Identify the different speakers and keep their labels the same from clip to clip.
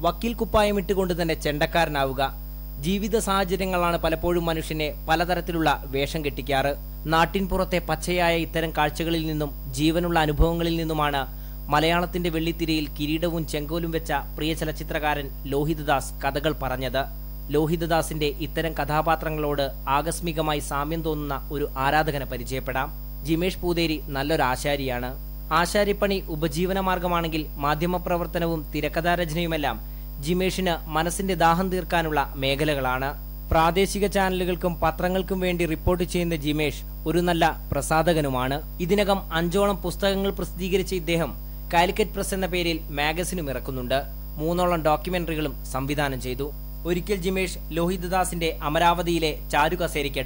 Speaker 1: വക്കീൽ കുപ്പായം ഇട്ടുകൊണ്ട് തന്നെ ചെണ്ടക്കാരനാവുക. ജീവിത സാഹചര്യങ്ങളാണ് പലപ്പോഴും മനുഷ്യനെ പലതരത്തിലുള്ള വേഷം കെട്ടിക്കാറ്. നാട്ടിൻ പുറത്തെ പച്ചയായ ഇത്തരം കാഴ്ചകളിൽ നിന്നും ജീവനുള്ള അനുഭവങ്ങളിൽ നിന്നുമാണ് മലയാളത്തിന്റെ വെള്ളിത്തിരയിൽ കിരീടവും ചെങ്കോലും വെച്ച പ്രിയ ചലച്ചിത്രകാരൻ ലോഹിതദാസ് കഥകൾ പറഞ്ഞത്. ലോഹിതദാസിന്റെ ഇത്തരം കഥാപാത്രങ്ങളോട് ആകസ്മികമായി സാമ്യം തോന്നുന്ന ഒരു ആരാധകനെ പരിചയപ്പെടാം. ജിമേഷ് പൂതേരി നല്ലൊരു ആശാരിയാണ് ആശാരിപ്പണി ഉപജീവനമാർഗമാണെങ്കിൽ മാധ്യമപ്രവർത്തനവും തിരക്കഥാരചനയുമെല്ലാം ജിമേഷിന് മനസ്സിന്റെ ദാഹം തീർക്കാനുള്ള മേഖലകളാണ്. പ്രാദേശിക ചാനലുകൾക്കും പത്രങ്ങൾക്കും വേണ്ടി റിപ്പോർട്ട് ചെയ്യുന്ന ജിമേഷ് ഒരു നല്ല പ്രസാധകനുമാണ്. ഇതിനകം അഞ്ചോളം പുസ്തകങ്ങൾ പ്രസിദ്ധീകരിച്ച ഇദ്ദേഹം കാലിക്കറ്റ് പ്രസ് എന്ന പേരിൽ മാഗസിനും ഇറക്കുന്നുണ്ട്. മൂന്നോളം ഡോക്യുമെന്ററികളും സംവിധാനം ചെയ്തു. ഒരിക്കൽ ജിമേഷ് ലോഹിതദാസിന്റെ അമരാവതിയിലെ ചാരുകസേരയ്ക്ക്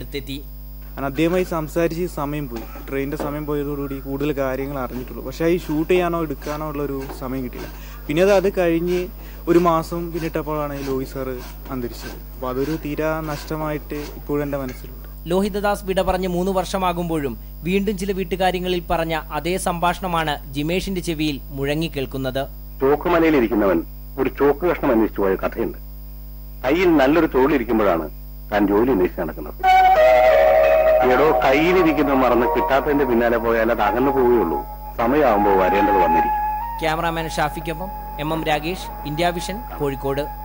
Speaker 2: ഞാൻ അദ്ദേഹമായി സംസാരിച്ച് സമയം പോയി. ട്രെയിനിന്റെ സമയം പോയതോടുകൂടി കൂടുതൽ കാര്യങ്ങൾ അറിഞ്ഞിട്ടുള്ളൂ. പക്ഷേ ഈ ഷൂട്ട് ചെയ്യാനോ എടുക്കാനോ ഉള്ളൊരു സമയം കിട്ടിയില്ല. പിന്നെ അത് അത് കഴിഞ്ഞ് ഒരു മാസം പിന്നിട്ടപ്പോഴാണ് ഈ ലോഹി സാറ് അന്തരിച്ചത്. അപ്പോൾ അതൊരു തീരാ നഷ്ടമായിട്ട് ഇപ്പോഴും എന്റെ മനസ്സിലുണ്ട്.
Speaker 1: ലോഹിതദാസ് വിട പറഞ്ഞ് മൂന്ന് വർഷമാകുമ്പോഴും വീണ്ടും ചില വീട്ടുകാര്യങ്ങളിൽ പറഞ്ഞ അതേ സംഭാഷണമാണ് ജിമേഷിന്റെ ചെവിയിൽ മുഴങ്ങി കേൾക്കുന്നത്. മുഴങ്ങിക്കേൾക്കുന്നത്
Speaker 3: ചോക്കുമലയിലിരിക്കുന്നവൻ ഒരു ചോക്ക് കഷ്ണം അന്വേഷിച്ചു പോയ കഥയുണ്ട്. കയ്യിൽ നല്ലൊരു തൊഴിലിരിക്കുമ്പോഴാണ് താൻ ജോലി അന്വേഷിച്ച് നടക്കുന്നത്. കയ്യിലിരിക്കുന്നത് മറന്ന് കിട്ടാത്തതിന്റെ പിന്നാലെ പോയാൽ അത് അകന്നു പോവുകയുള്ളൂ. സമയമാകുമ്പോൾ വരേണ്ടത് വന്നിരിക്കും.
Speaker 1: Cameraman ഷാഫിക്കൊപ്പം M M Ragesh India Vision Kozhikode.